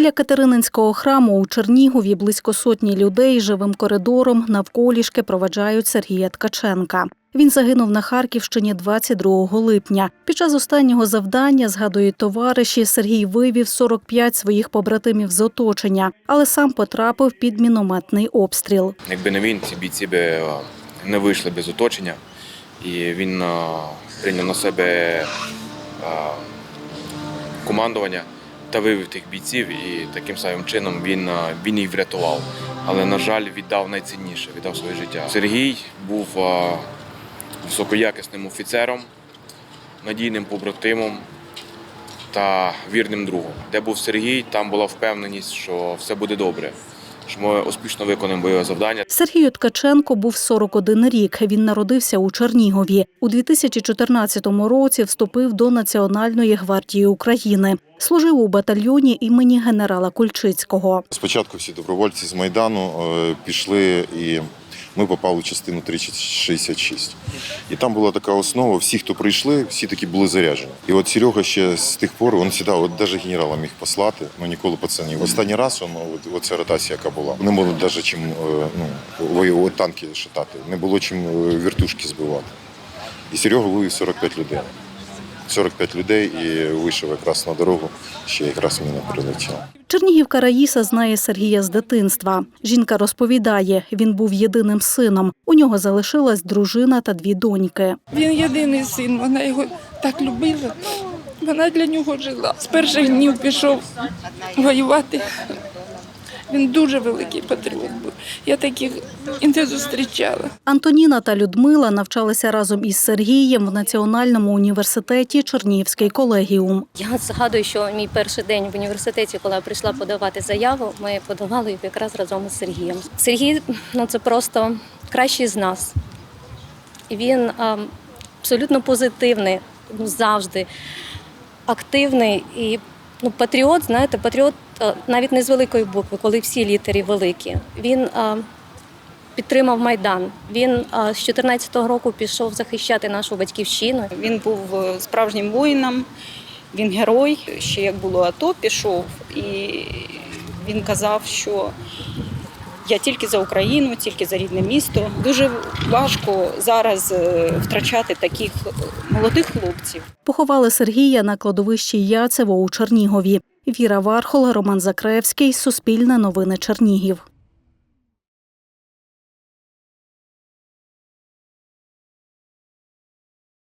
Біля Катерининського храму у Чернігові близько сотні людей живим коридором навколішки проведжають Сергія Ткаченка. Він загинув на Харківщині 22 липня. Під час останнього завдання, згадують товариші, Сергій вивів 45 своїх побратимів з оточення, але сам потрапив під мінометний обстріл. Якби не він, ці бійці би е, не вийшли без оточення. І він е, прийняв на себе е, командування та вивів тих бійців, і таким самим чином він, він їх врятував. Але, на жаль, віддав найцінніше, віддав своє життя. Сергій був високоякісним офіцером, надійним побратимом та вірним другом. Де був Сергій, там була впевненість, що все буде добре, що ми успішно виконаємо бойове завдання. Сергію Ткаченко був 41 рік. Він народився у Чернігові. У 2014 році вступив до Національної гвардії України. Служив у батальйоні імені генерала Кульчицького. Спочатку всі добровольці з Майдану е, пішли і ми попали в частину 366. І там була така основа, всі, хто прийшли, всі такі були заряджені. І от Серега ще з тих пор, він завжди, от навіть генерала міг послати, але ніколи пацанів. Останній раз он, от, от ця ротація, яка була, не було навіть чим е, ну, воювати, танки шатати, не було чим е, вертушки збивати. І Серега вивів 45 людей. 45 людей і вийшов якраз на дорогу, ще якраз міна прилетіла. Чернігівка Раїса знає Сергія з дитинства. Жінка розповідає, він був єдиним сином. У нього залишилась дружина та дві доньки. Він єдиний син, вона його так любила. Вона для нього жила. З перших днів пішов воювати. Він дуже великий патріот був. Я таких і не зустрічала. Антоніна та Людмила навчалися разом із Сергієм в Національному університеті Чернігівський колегіум. Я згадую, що мій перший день в університеті, коли я прийшла подавати заяву, ми подавали її якраз разом із Сергієм. Сергій ну це просто кращий з нас. Він а, абсолютно позитивний, ну завжди активний і ну, патріот, знаєте, патріот навіть не з великої букви, коли всі літери великі. Він а, підтримав Майдан. Він а, з 2014 року пішов захищати нашу батьківщину. Він був е, справжнім воїном, він герой. Ще як було АТО, пішов, і він казав, що я тільки за Україну, тільки за рідне місто. Дуже важко зараз е, втрачати таких е, молодих хлопців. Поховали Сергія на кладовищі Яцево у Чернігові. Віра Вархол, Роман Закревський, Суспільне новини Чернігів.